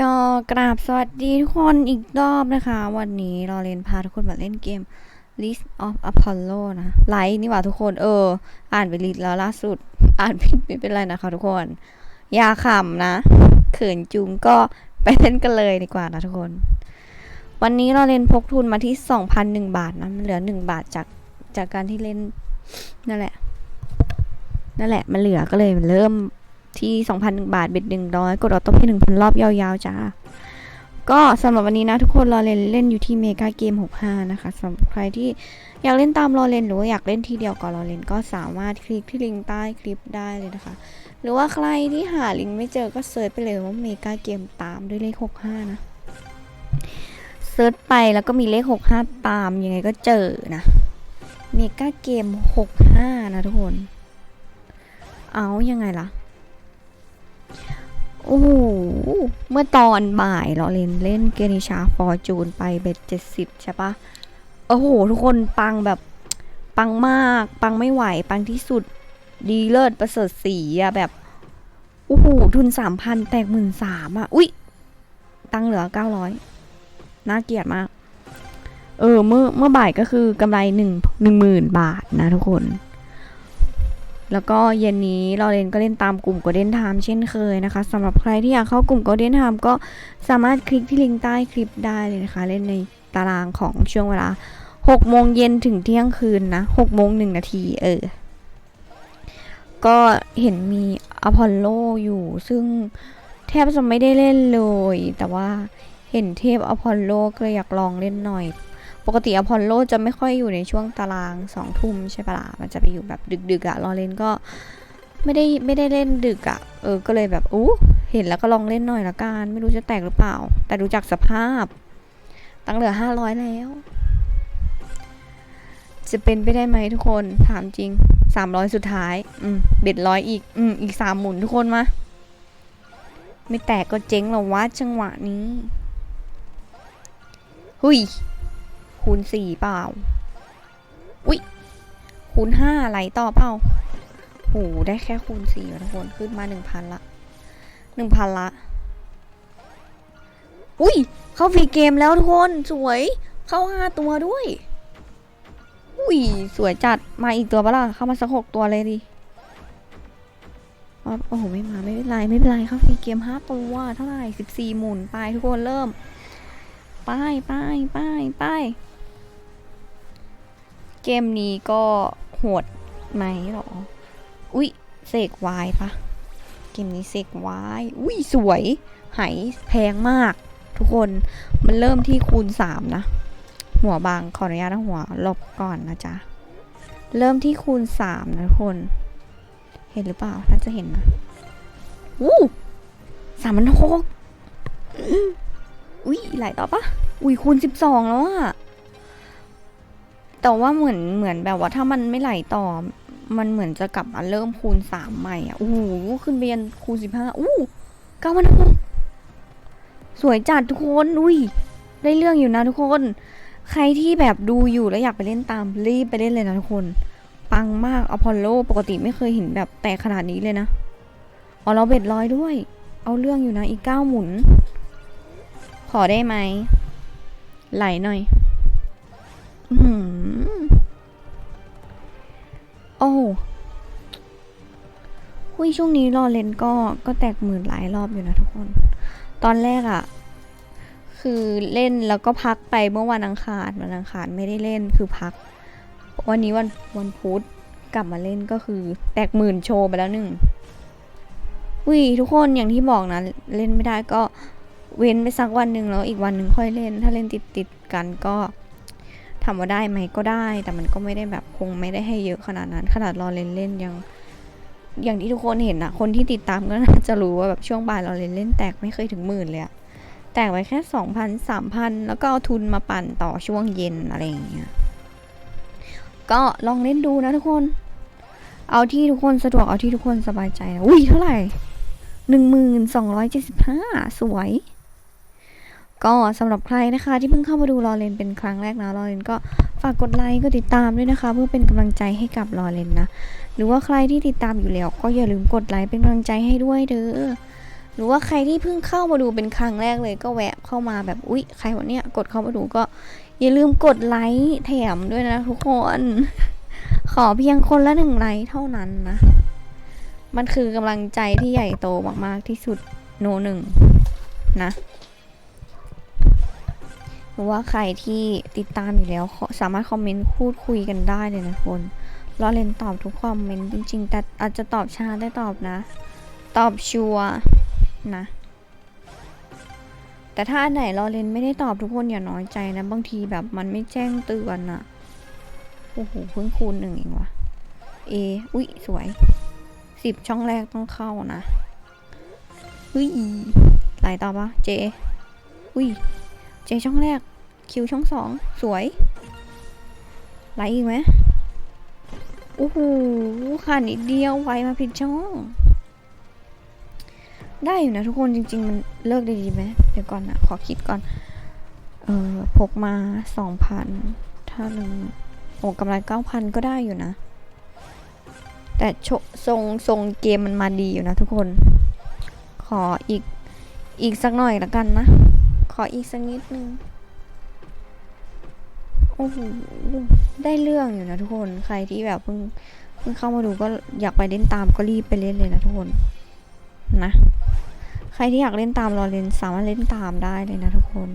ก็กราบสวัสดีทุกคนอีกรอบนะคะ วันนี้เราเล่นพาทุกคนมาเล่นเกม List of Apollo นะไลท์นี่หว่าทุกคนเออ อ่านไปลิสแล้วล่าสุด อ่านผิดไม่เป็นไรนะคะทุกคน อย่าขำนะ เขินจุงก็ไปเล่นกันเลยดีกว่านะทุกคน วันนี้เราเล่นพกทุนมาที่ 2,001 บาทนะ มันเหลือ 1 บาทจากจากการที่เล่นนั่นแหละ นั่นแหละ มันเหลือก็เลยเริ่ม ที่ 2,001 บาท เบ็ด 100 กดออโต้เพย์1,000 รอบยาวๆจ้า ก็สำหรับวันนี้นะทุกคนรอเล่นเล่นอยู่ที่เมกาเกม 65 นะคะสำหรับใครที่อยากเล่นตามรอเล่นหรือว่าอยากเล่นทีเดียวกับรอเล่นก็สามารถคลิกที่ลิงก์ใต้คลิปได้เลยนะคะ หรือว่าใครที่หาลิงก์ไม่เจอก็เซิร์ชไปเลยว่าเมกาเกมตามด้วยเลข 65 นะเซิร์ชไปแล้วก็มีเลข 65 ตามยังไงก็เจอนะเมกาเกม 65 นะทุกคน เอายังไงล่ะ โอ้โห เมื่อตอนบ่ายเราเล่นเล่นเกนิชาฟอร์จูนไปเบ็ดเจ็ดสิบใช่ปะโอ้โห ทุกคนปังแบบปังมาก ปังไม่ไหว ปังที่สุดดีเลิศประเสริฐสีอะแบบ โอ้โห ทุนสามพันแตกหมื่นสามอะอุ๊ย ตังเหลือเก้าร้อยน่าเกลียดมาก เออ เมื่อเมื่อบ่ายก็คือกำไรหนึ่งหนึ่งหมื่นบาทนะทุกคน แล้วก็เย็นนี้เราเล่นก็เล่นตามกลุ่ม Golden Time เช่นเคยนะคะสำหรับใครที่อยากเข้ากลุ่ม Golden Time ก็สามารถคลิกที่ลิงก์ใต้คลิปได้เลยนะคะ เล่นในตารางของช่วงเวลา6โมงเย็นถึงเที่ยงคืนนะ6โมง1นาทีเออ ก็เห็นมีอพอลโลอยู่ซึ่งแทบจะไม่ได้เล่นเลย แต่ว่าเห็นเทพอพอลโลก็เลยอยากลองเล่นหน่อย ปกติอพอลโลจะไม่ค่อยอยู่ในช่วงตารางสองทุ่มใช่ปะล่ะมันจะไปอยู่แบบดึกๆอะรอเล่นก็ไม่ได้ไม่ได้เล่นดึกอะเออก็เลยแบบอู้เห็นแล้วก็ลองเล่นหน่อยละกันไม่รู้จะแตกหรือเปล่า แต่ดูจากสภาพ ตั้งเหลือห้าร้อยแล้ว จะเป็นไปได้ไหมทุกคนถามจริงสามร้อยสุดท้าย อืมเบ็ดร้อยอีก อืมอีกสามหมุนทุกคนมาไม่แตกก็เจ๊งหรอวะจังหวะนี้ หุย คูณสี่เปล่า อุ๊ย คูณห้าไหลต่อเปล่าโหได้แค่คูณสี่ทุกคนขึ้นมาหนึ่งพันละหนึ่งพันละ อุ้ย เข้าฟรีเกมแล้วทุกคน สวย เข้าห้าตัวด้วย อุ้ย สวยจัด มาอีกตัวปะล่ะ เข้ามาสักหกตัวเลยดิโอ้โห ไม่มา ไม่เป็นไร ไม่เป็นไร เข้าฟรีเกมห้าตัวเท่าไหร่สิบสี่หมุน ไปทุกคนเริ่ม ไปไปไปไป เกมนี้ก็โหดไหมหรอ อุ๊ยเสกวายปะเกมนี้เสกวาย อุ๊ยสวยไหแพงมาก ทุกคนมันเริ่มที่คูณสามนะ หัวบางขออนุญาตหัวลบก่อนนะจ๊ะ เริ่มที่คูณสามนะทุกคน เห็นหรือเปล่า น่าจะเห็นนะอู้สามพันหกอุ๊ยไหลต่อปะอุ๊ยคูณสิบสองแล้วอะ แต่ว่าเหมือนเหมือนแบบว่าถ้ามันไม่ไหลต่อ มันเหมือนจะกลับมาเริ่มคูณสามใหม่อะโอ้โหขึ้นไปยันคูณสิบห้าอู้เก้าพันหกสวยจัดทุกคนอุ้ยได้เรื่องอยู่นะทุกคน ใครที่แบบดูอยู่แล้วอยากไปเล่นตามรีบไปเล่นเลยนะทุกคน ปังมากอพอลโลปกติไม่เคยเห็นแบบแตกขนาดนี้เลยนะอ๋อเราเบ็ดร้อยด้วย เอาเรื่องอยู่นะอีกเก้าหมุน ขอได้ไหมไหลหน่อย โอ้หุยช่วงนี้รอเลนก็ก็แตกหมื่นหลายรอบอยู่นะทุกคน ตอนแรกอะ่ะคือเล่นแล้วก็พักไปเมื่อวันอังคารวันอังคารไม่ได้เล่นคือพัก วันนี้วันวันพุธกลับมาเล่นก็คือแตกหมื่นโชว์ไปแล้วหนึ่งวิทุกคนอย่างที่บอกนะเล่นไม่ได้ก็เว้นไปสักวันหนึ่งแล้วอีกวันหนึ่งค่อยเล่น ถ้าเล่นติดติดกันก็ามว่าได้ไหมก็ได้ แต่มันก็ไม่ได้แบบคงไม่ได้ให้เยอะขนาดนั้น ขนาดรอเล่นเล่นยัง อย่างที่ทุกคนเห็นอะคนที่ติดตามก็น่าจะรู้ว่าแบบช่วงบ่ายเราเล่นเล่นแตกไม่เคยถึงหมื่นเลยอะแตกไว้แค่สองพันสามพันแล้วก็เอาทุนมาปั่นต่อช่วงเย็นอะไรอย่างเงี้ยก็ลองเล่นดูนะทุกคน เอาที่ทุกคนสะดวกเอาที่ทุกคนสบายใจนะอุ้ยเท่าไหร่หนึ่งหมื่นสองร้อยเจ็ดสิบห้าสวย ก็สำหรับใครนะคะที่เพิ่งเข้ามาดูรอเลนเป็นครั้งแรกนะรอเลนก็ฝากกดไลค์กดติดตามด้วยนะคะ เพื่อเป็นกำลังใจให้กับรอเลนนะ หรือว่าใครที่ติดตามอยู่แล้ว ก็อย่าลืมกดไลค์เป็นกำลังใจให้ด้วยเด้อหรือว่าใครที่เพิ่งเข้ามาดูเป็นครั้งแรกเลยก็แวะเข้ามาแบบอุ๊ยใครวะเนี่ยกดเข้ามาดูก็ อย่าลืมกดไลค์แถมด้วยนะทุกคน ขอเพียงคนละหนึ่งไลค์เท่านั้นนะ มันคือกำลังใจที่ใหญ่โตมากๆที่สุดโนหนึ่งนะ รือว่าใครที่ติดตามอยู่แล้วสามารถคอมเมนต์พูดคุยกันได้เลยนะทุกคนรอเรนตอบทุกคอมเมนต์จริง ๆ แต่อาจจะตอบช้าได้ตอบนะ ตอบชัวนะ แต่ถ้าอันไหนรอเรนไม่ได้ตอบทุกคนอย่าน้อยใจนะ บางทีแบบมันไม่แจ้งเตือนอะโอ้โหเพิ่งคูณหนึ่งเองวะเออุ๊ย สวยสิบช่องแรกต้องเข้านะเฮ้ยไหลต่อปะเจ อุ้ย เจช่องแรก คิวช่องสองสวยไหลอีกไหมโอ้โหขาดนิดเดียวไวมาผิดช่อง ได้อยู่นะทุกคนจริง ๆ มันเลิกได้ดีไหมเดี๋ยวก่อนนะขอคิดก่อน เออพกมาสองพันถ้าหนึ่งโอ้กำไรเก้าพันก็ได้อยู่นะ แต่ชทรงทรงเกมมันมาดีอยู่นะทุกคน ขออีกอีกสักหน่อยละกันนะ ขออีกสักนิดนึง โอ้โห ได้เรื่องอยู่นะทุกคน ใครที่แบบเพิ่งเพิ่งเข้ามาดูก็อยากไปเล่นตามก็รีบไปเล่นเลยนะทุกคน นะ ใครที่อยากเล่นตามรอเลนสามารถเล่นตามได้เลยนะทุกคน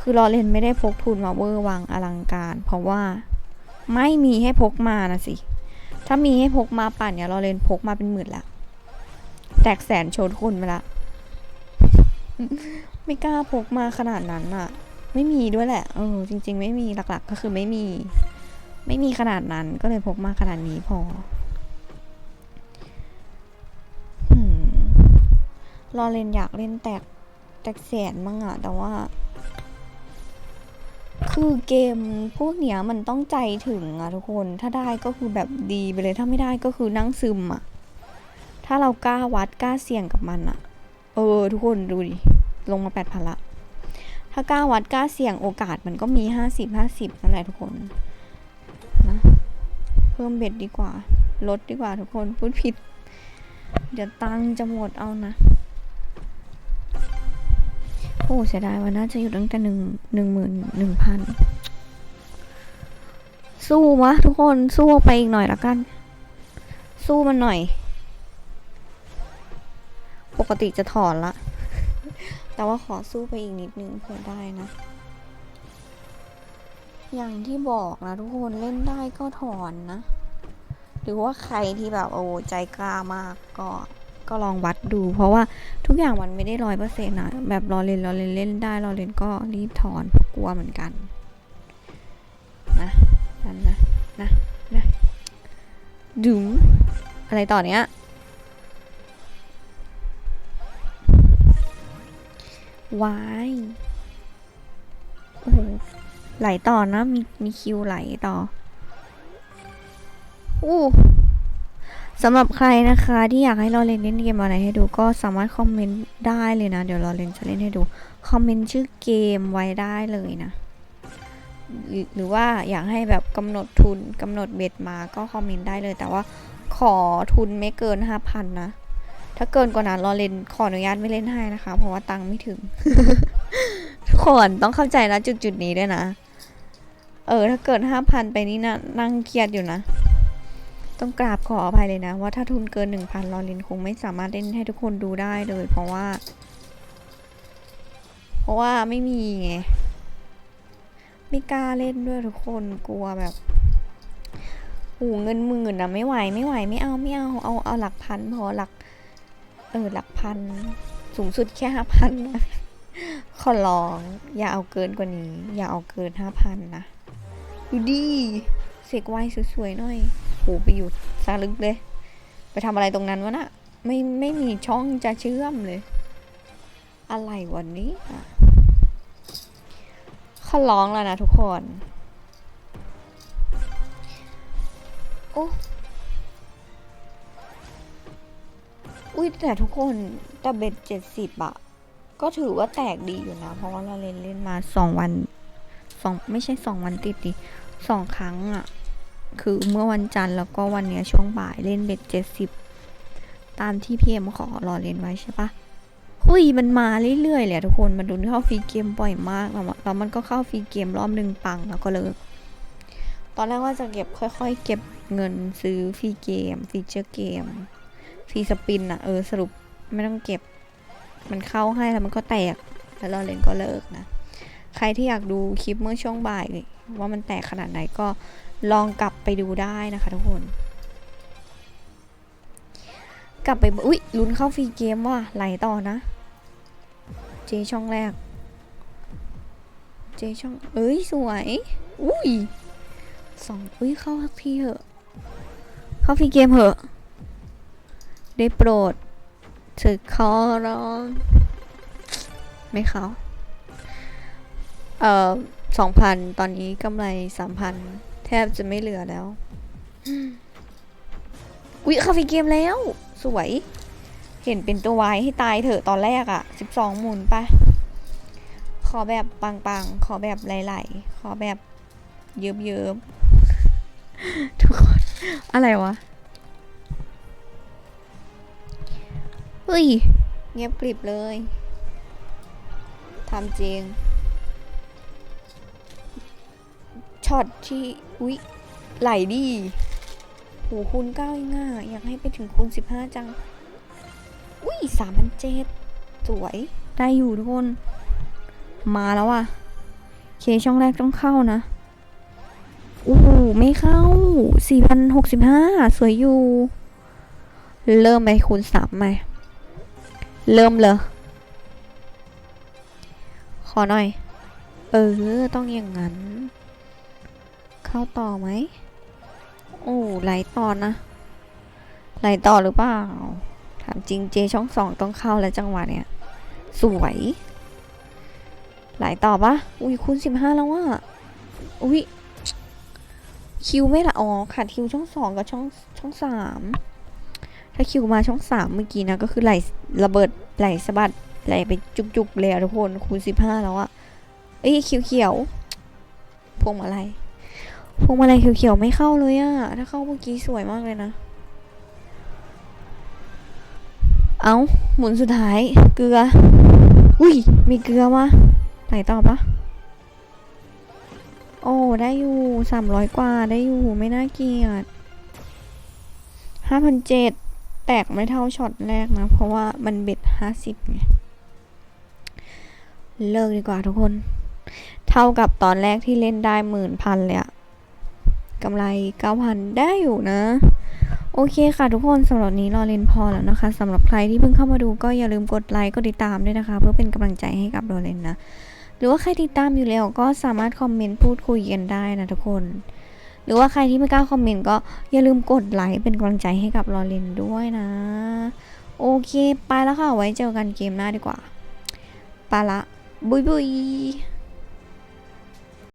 คือรอเลนไม่ได้พกทุนมาเวอร์วังอลังการ เพราะว่าไม่มีให้พกมานะสิ ถ้ามีให้พกมาป่านเนี่ยรอเลนพกมาเป็นหมื่นละ แตกแสนโชว์ทุกคนไปละ ไม่กล้าพกมาขนาดนั้นอะไม่มีด้วยแหละเออจริง ๆ ไม่มีหลักๆ ก็คือไม่มี ไม่มีขนาดนั้นก็เลยพกมาขนาดนี้พอรอเล่นอยากเล่นแตกแตกแสนมั้งอะแต่ว่า คือเกมพวกเนี้ยมันต้องใจถึงอะทุกคน ถ้าได้ก็คือแบบดีไปเลย ถ้าไม่ได้ก็คือนั่งซึมอะถ้าเรากล้าวัดกล้าเสี่ยงกับมันอะเออ ทุกคนดูดิ ลงมาแปดพันละ ถ้ากล้าวัดกล้าเสี่ยงโอกาสมันก็มีห้าสิบห้าสิบนั่นแหละทุกคนนะเพิ่มเบ็ดดีกว่า ลดดีกว่าทุกคนพูดผิด เดี๋ยวตังจะหมดเอานะโอ้เสียดายว่าน่าจะอยู่ตั้งแต่หนึ่งหนึ่งหมื่นหนึ่งพันสู้วะทุกคนสู้ไปอีกหน่อยละกัน สู้มันหน่อย ปกติจะถอนละ แต่ว่าขอสู้ไปอีกนิดนึงเผื่อได้นะ อย่างที่บอกนะทุกคนเล่นได้ก็ถอนนะ หรือว่าใครที่แบบโอ้ใจกล้ามากก็ก็ลองวัดดู เพราะว่าทุกอย่างมันไม่ได้ร้อยเปอร์เซ็นต์นะแบบรอเล่นรอเล่นเล่นได้รอเล่นก็รีบถอนเพราะกลัวเหมือนกันนะนั่นนะนะนะดึงอะไรต่อเนี้ย วายโอ้โหไหลต่อนะมีมีคิวไหลต่ออู้สำหรับใครนะคะที่อยากให้เราเล่นเล่นเกมอะไรให้ดูก็สามารถคอมเมนต์ได้เลยนะ เดี๋ยวเราเล่นจะเล่นให้ดู คอมเมนต์ชื่อเกมไว้ได้เลยนะ หรือหรือว่าอยากให้แบบกำหนดทุนกำหนดเบ็ดมาก็คอมเมนต์ได้เลย แต่ว่าขอทุนไม่เกินห้าพันนะ ถ้าเกินกว่านั้นเราเล่นขออนุญาตไม่เล่นให้นะคะ เพราะว่าตังค์ไม่ถึง ทุกคนต้องเข้าใจนะจุดจุดนี้ด้วยนะ เออ ถ้าเกินห้าพันไปนี่นะนั่งเครียดอยู่นะ ต้องกราบขออภัยเลยนะ ว่าถ้าทุนเกินหนึ่งพันลอลินคงไม่สามารถเล่นให้ทุกคนดูได้เลย เพราะว่า เพราะว่าไม่มีไงไม่กล้าเล่นด้วยทุกคนกลัวแบบโอ้เงินหมื่นอะไม่ไหวไม่ไหวไม่เอาไม่เอาเอาเอาหลักพันพอหลัก เออหลักพัน สูงสุดแค่ห้าพันนะขอร้อง อย่าเอาเกินกว่านี้ อย่าเอาเกินห้าพันนะดูดีเสกไวสวยๆหน่อยโหไปอยู่ซาลึกเลย ไปทำอะไรตรงนั้นวะน่ะไม่ไม่มีช่องจะเชื่อมเลย อะไรวันนี้ขอร้องแล้วนะทุกคน โอ้ อุ้ยแต่ทุกคนแต่เบ็ดเจ็ดสิบอะก็ถือว่าแตกดีอยู่นะ เพราะว่าเราเล่นเล่นมาสองวันสองไม่ใช่สองวันติดดิสองครั้งอะคือเมื่อวันจันทร์แล้วก็วันเนี้ยช่วงบ่ายเล่นเบ็ดเจ็ดสิบตามที่พีเอ็มขอรอเล่นไว้ใช่ปะอุ้ยมันมาเรื่อยๆเลยทุกคนมันดุนเข้าฟรีเกมบ่อยมากแล้วมันก็เข้าฟรีเกมรอบหนึ่งปังแล้วก็เลิกตอนแรกว่าจะเก็บค่อย ๆ เก็บเงินซื้อฟรีเกมฟีเจอร์เกม ฟรีสปินอะเออสรุปไม่ต้องเก็บ มันเข้าให้แล้วมันก็แตก แล้วเราเล่นก็เลิกนะ ใครที่อยากดูคลิปเมื่อช่วงบ่าย ว่ามันแตกขนาดไหนก็ลองกลับไปดูได้นะคะทุกคน กลับไปอุ๊ยลุ้นเข้าฟรีเกมว่ะไหลต่อนะ เจช่องแรก เจช่อง เอ้ยสวย อุ้ยสองอุ้ยเข้าทักทีเหอะ เข้าฟรีเกมเหอะ ได้โปรดถิดขอร้อง ไม่เขาเอ่อสองพันตอนนี้กำไรสามพันแทบจะไม่เหลือแล้วอุ๊ยเข้าฟรีเกมแล้ว สวย เห็นเป็นตัววายให้ตายเถอะตอนแรกอะสิบสองหมุนปะขอแบบปังๆ ขอแบบไหลๆ ขอแบบเยิ้มๆทุกคน อะไรวะ ฮ้ย เงียบกริบเลยทำจริงช็อตที่อุ๊ยไหลดีโหคูณเก้างอะอยากให้ไปถึงคูณสิบห้าจัง อุ้ยสามพันเจ็ดสวย ได้อยู่ทุกคน มาแล้วอะเคช่องแรกต้องเข้านะโอ้โหไม่เข้าสี่พันหกสิบห้าสวยอยู่ เริ่มไปคูณสามไหม เริ่มเลย ขอหน่อย เออ ต้องอย่างนั้น เข้าต่อไหม โอ้ไหลต่อนะไหลต่อหรือเปล่า ถามจริงเจช่องสองต้องเข้าแล้วจังหวะเนี้ย สวยไหลต่อปะอุ้ยคูณสิบห้าแล้วว่ะ อุ้ยคิวไม่ละอ๋อขาดคิวช่องสองกับช่องช่องสาม ถ้าคิวมาช่องสามเมื่อกี้นะก็คือไหลระเบิดไหลสะบัดไหลไปจุกๆเลยทุกคนคูณสิบห้าแล้วอะเอ้ยคิวเขียวพวงมาลัยพวงมาลัยเขียวๆไม่เข้าเลยอะถ้าเข้าเมื่อกี้สวยมากเลยนะ เอาหมุนสุดท้ายเกลือ อุ้ยมีเกลือวะไหนต่อปะโอ้ได้อยู่สามร้อยกว่าได้อยู่ไม่น่าเกลียดห้าพันเจ็ด ตกไม่เท่าช็อตแรกนะ เพราะว่ามันเบ็ดห้าสิบไง เลิกดีกว่าทุกคน เท่ากับตอนแรกที่เล่นได้หมื่นพันเลยอะกำไรเก้าพันได้อยู่นะ โอเคค่ะทุกคนสำหรับนี้รอเล่นพอแล้วนะคะสำหรับใครที่เพิ่งเข้ามาดูก็อย่าลืมกดไลค์กดติดตามด้วยนะคะ เพื่อเป็นกำลังใจให้กับโรเล่นนะ หรือว่าใครติดตามอยู่แล้วก็สามารถคอมเมนต์พูดคุยกันได้นะทุกคน รือว่าใครที่ไม่กล้าคอมเมนต์ก็อย่าลืมกดไลค์เป็นกำลังใจให้กับลอเรนด้วยนะ โอเค ไปแล้วค่ะ ไว้เจอกันเกมหน้าดีกว่าไปละ บุยบุย